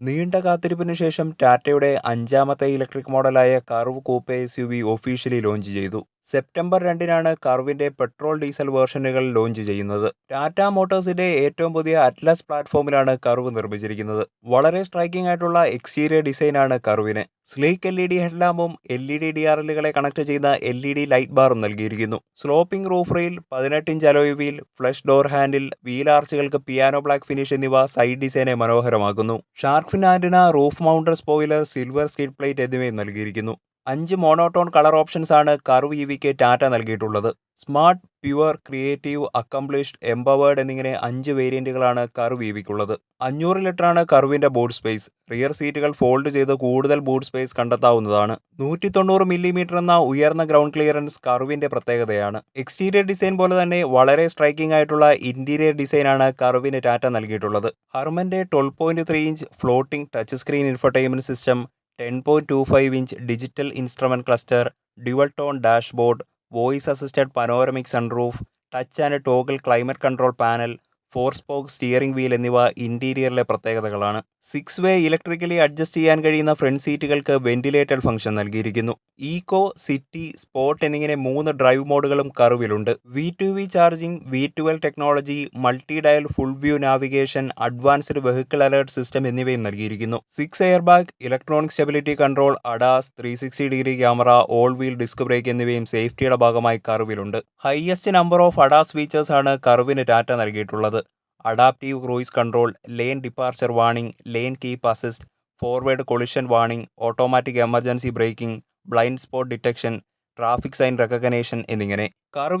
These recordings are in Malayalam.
നീണ്ട കാത്തിരിപ്പിന് ശേഷം ടാറ്റയുടെ അഞ്ചാമത്തെ electric മോഡലായ Curvv coupe S U V officially launch ചെയ്തു. സെപ്റ്റംബർ രണ്ടിനാണ് കർവിന്റെ പെട്രോൾ ഡീസൽ വേർഷനുകൾ ലോഞ്ച് ചെയ്യുന്നത്. ടാറ്റ മോട്ടോഴ്സിന്റെ ഏറ്റവും പുതിയ അറ്റ്ലസ് പ്ലാറ്റ്ഫോമിലാണ് കർവ് നിർമ്മിച്ചിരിക്കുന്നത്. വളരെ സ്ട്രൈക്കിംഗ് ആയിട്ടുള്ള എക്സ്റ്റീരിയർ ഡിസൈനാണ് കർവിന്. Sleek L E D ഹെഡ്ലാമ്പും L E D D R എല്ലുകളെ connect ചെയ്യുന്ന എൽ ഇ ഡി ലൈറ്റ് ബാറും നൽകിയിരിക്കുന്നു. സ്ലോപ്പിംഗ് റൂഫ് റെയിൽ പതിനെട്ട് inch alloy wheel flush door handle wheel ആർച്ചുകൾക്ക് piano black finish എന്നിവ സൈഡ് ഡിസൈനെ മനോഹരമാക്കുന്നു. Shark fin antenna roof mounted spoiler silver skid plate എന്നിവയും നൽകിയിരിക്കുന്നു. അഞ്ച് മോണോട്ടോൺ കളർ ഓപ്ഷൻസ് ആണ് കർവ് ഇ വിക്ക് ടാറ്റ നൽകിയിട്ടുള്ളത്. Smart pure creative accomplished empowered എന്നിങ്ങനെ അഞ്ച് വേരിയന്റുകളാണ് കർവ് ഇ വിക്കുള്ളത്. അഞ്ഞൂറ് ലിറ്ററാണ് കർവിന്റെ ബൂട്ട് സ്പേസ് റിയർ സീറ്റുകൾ ഫോൾഡ് ചെയ്ത് കൂടുതൽ ബൂട്ട് സ്പേസ് കണ്ടെത്താവുന്നതാണ്. നൂറ്റി തൊണ്ണൂറ് മില്ലിമീറ്റർ എന്ന ഉയർന്ന ഗ്രൗണ്ട് ക്ലിയറൻസ് കർവിന്റെ പ്രത്യേകതയാണ്. എക്സ്റ്റീരിയർ ഡിസൈൻ പോലെ തന്നെ വളരെ സ്ട്രൈക്കിംഗ് ആയിട്ടുള്ള ഇന്റീരിയർ ഡിസൈനാണ് കർവിന് ടാറ്റ നൽകിയിട്ടുള്ളത്. ഹർമന്റെ twelve point three inch floating touch screen infotainment system ten point two five inch digital instrument cluster dual tone dashboard voice assisted panoramic sunroof touch and toggle climate control panel four spoke steering wheel എന്നിവ ഇന്റീരിയറിലെ പ്രത്യേകതകളാണ്. സിക്സ് വേ ഇലക്ട്രിക്കലി അഡ്ജസ്റ്റ് ചെയ്യാൻ കഴിയുന്ന ഫ്രണ്ട് സീറ്റുകൾക്ക് വെന്റിലേറ്റഡ് ഫംഗ്ഷൻ നൽകിയിരിക്കുന്നു. ഈക്കോ സിറ്റി സ്പോട്ട് എന്നിങ്ങനെ മൂന്ന് ഡ്രൈവ് മോഡുകളും കർവിലുണ്ട് V two V charging V twelve technology multi dial full view navigation advanced vehicle alert system എന്നിവയും നൽകിയിരിക്കുന്നു. Six air bag electronic stability control ADAS three sixty degree camera all wheel disc brake എന്നിവയും സേഫ്റ്റിയുടെ ഭാഗമായി കർവിലുണ്ട് highest number of ADAS features ആണ് കർവിന് ടാറ്റ നൽകിയിട്ടുള്ളത്. Adaptive cruise control lane departure warning lane keep assist forward collision warning automatic emergency braking blind spot detection traffic sign recognition എന്നിങ്ങനെ. കാർ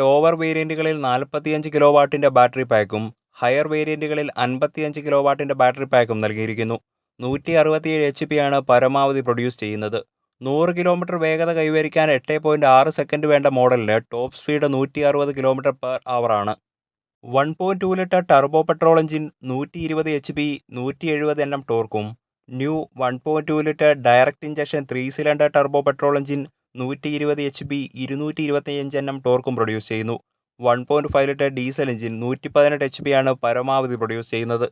ലോവർ വേരിയന്റുകളിൽ നാൽപ്പത്തിയഞ്ച് കിലോ വാട്ടിന്റെ ബാറ്ററി പാക്കും ഹയർ വേരിയന്റുകളിൽ അൻപത്തിയഞ്ച് കിലോ വാട്ടിന്റെ ബാറ്ററി പാക്കും നൽകിയിരിക്കുന്നു. നൂറ്റി അറുപത്തിയേഴ് എച്ച് പി ആണ് പരമാവധി പ്രൊഡ്യൂസ് ചെയ്യുന്നത്. നൂറ് കിലോമീറ്റർ വേഗത കൈവരിക്കാൻ എട്ട് പോയിന്റ് ആറ് സെക്കൻഡ് വേണ്ട മോഡലിന് ടോപ്പ് സ്പീഡ് നൂറ്റി അറുപത് കിലോമീറ്റർ പെർ അവർ ആണ്. One point two litre turbo petrol engine നൂറ്റി ഇരുപത് എച്ച് പി നൂറ്റി എഴുപത് N M ടോർക്കും. New one point two litre direct injection three cylinder turbo petrol engine നൂറ്റി ഇരുപത് എച്ച് പി ഇരുന്നൂറ്റി ഇരുപത്തിയഞ്ച് എം ടോർക്കും പ്രൊഡ്യൂസ് ചെയ്യുന്നു. One point five litre diesel engine നൂറ്റി പതിനെട്ട് എച്ച് പി ആണ് പരമാവധി പ്രൊഡ്യൂസ് ചെയ്യുന്നത്.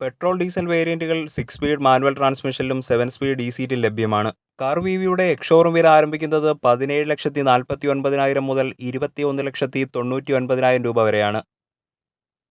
പെട്രോൾ ഡീസൽ വേരിയന്റുകൾ സിക്സ് സ്പീഡ് മാനുവൽ ട്രാൻസ്മിഷനിലും സെവൻ സ്പീഡ് ഡി സീറ്റിൽ ലഭ്യമാണ്. കാർ വി വിയുടെ എക്ഷോറും വില ആരംഭിക്കുന്നത് പതിനേഴ് ലക്ഷത്തി നാൽപ്പത്തി ഒൻപതിനായിരം മുതൽ ഇരുപത്തി ഒന്ന് ലക്ഷത്തി തൊണ്ണൂറ്റി ഒൻപതിനായിരം രൂപ വരെയാണ്.